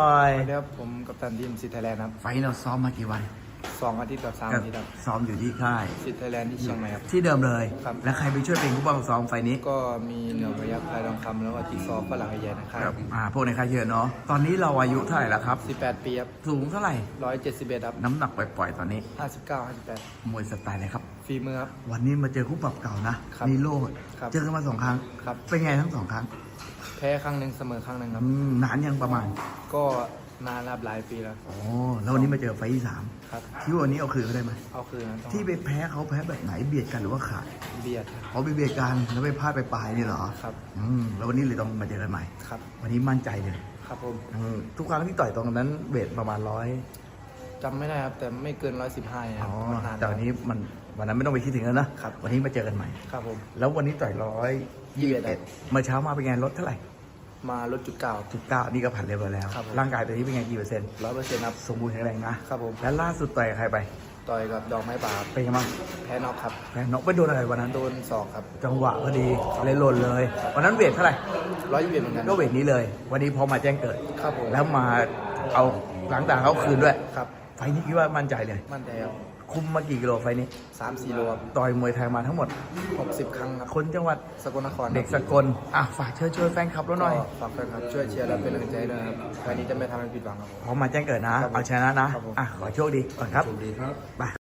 หน่อยสวัสดีครับผมกัปตันทีมสิทธิ์ไทยแลนด์ครับ ไฟท์เราซ้อมมากี่วันสองอาทิตย์กับสามอาทิตย์ครับซ้อมอยู่ที่ค่ายสิทธิ์ไทยแลนด์ที่เชียงใหม่ครับ ที่เดิมเลย ครับ แล้วใครไปช่วยเป็นผู้บังซ้อมไฟท์นี้ก็มีเหนือพยัคฆ์ไทยทองคำแล้วก็จิ๊กซอว์ฝรั่งไอแยนนะครับ อ่าพวกในค่ายเยอะเนาะ ตอนนี้เราอายุเท่าไหร่แล้วครับสิบแปดปีครับสูงเท่าไหร่ ร้อยเจ็ดสิบเอ็ดครับน้ำหนักปล่อยๆตอนนี้ ห้าสิบเก้าห้าสิบแปดมวยสไตล์อะไรครับ ฝีมือครับ วันนี้มาเจอคู่ปรับเก่านะครับมีโลดครับ เจอกันมาสองครั้ง ครับ เป็นไงทั้งสองครั้ง แพ้ครั้งหนึ่งเสมอครั้งหนึ่งครับ อืมนานยังประมาณก็นานรับหลายปีแล้วโอ้แล้ววันนี้มาเจอไฟท์ที่สามครับ คิดว่าวันนี้เอาคืนเขาได้ไหมเอาคืนนะต้องที่ไปแพ้เขาแพ้แบบไหนเบียดกันหรือว่าขาดเบียดครับเขาไปเบียดกันแล้วไปพลาดไปปลายนี่เหรอครับ อืมแล้ววันนี้เลยต้องมาเจอกันใหม่ ครับ วันนี้มั่นใจเลยครับผมอืมทุกครั้งที่ต่อยตรงนั้นเวทประมาณร้อย จำไม่ได้ครับ แต่ไม่เกินร้อยสิบห้าครัอ๋บอมันนานแต่วันนี้มันวันนั้นไม่ต้องไปคิดถึงแล้วนะครับวันนี้มาเจอกันใหม่ ครับผม แล้ววันนี้ต่อยร้อยยี่สิบเอ็ดเมื่อเช้ามาเป็นไงลดเท่าไหร่มาลดจุดเก้าจุดเก้านี่ก็ผ่านเรียบร้อยแล้ว ครับผม ร่างกายตัวนี้เป็นไงกี่เปอร์เซ็นต์ร้อยเปอร์เซ็นต์ครับ สมบูรณ์แข็งแรงนะครับผม แล้วล่าสุดต่อยกับใครไปต่อยกับดอกไม้ป่าครับเป็นไงบ้างแพ้น็อกครับ แพ้น็อกไปโดนอะไรวันนั้นโดนศอกครับจังหวะพอดีเลยหล่นเลย วันนั้นเวทเท่าไหร่ร้อยยี่สิบเอ็ดเหมือนกันก็เวทนี้เลย วันนี้พอมาแจ้งเกิด ครับผมแล้วมาเอาหลังตาเขาคืนด้วย ครับ ไฟล์นี้คิดว่ามั่นใจเลย มั่นใจครับคุมมากี่กิโลไฟล์นี้สามสี่โลครับต่อยมวยไทยมาทั้งหมดหกสิบครั้งครับคนจังหวัดสกลนครครับเด็กสกลอะฝากเชิญชวนแฟนคลับเราหน่อย ก็ฝากแฟนคลับช่วยเชียร์และเป็นกำลังใจด้วยนะครับครั้นี้จะไม่ทำให้ผิดหวังครับผม พร้อมมาแจ้งเกิดนะ ครับผมเอาชนะนะ ครับผม อะ ขอโชคดีก่อนครับ สวัสดีครับ ไป